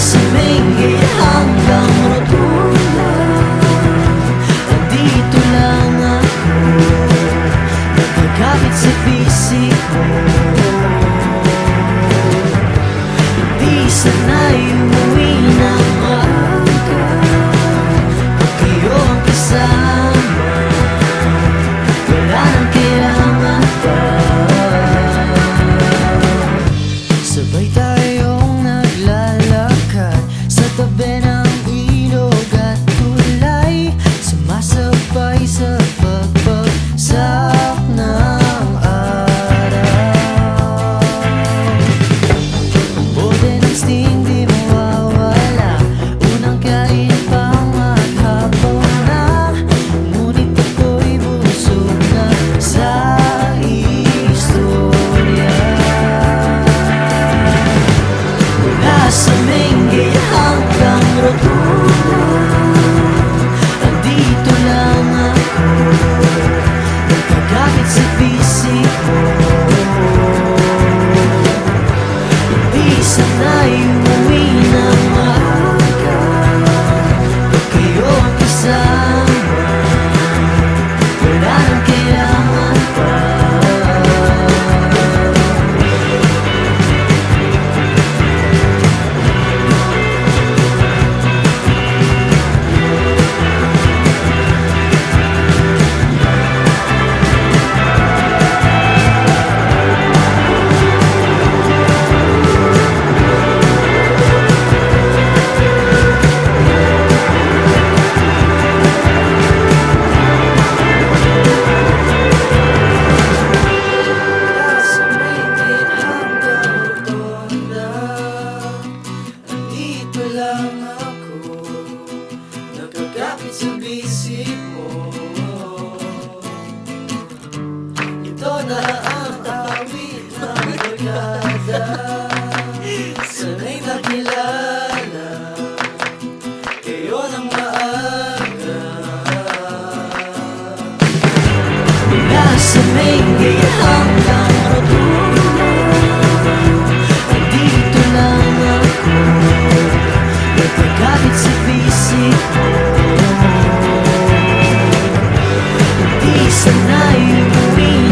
to make Ngunit sa bisig mo. Ito na ang awit ng barkada Sana'y nakilala. Kayo ng maaga. Nasa may gayahan tonight.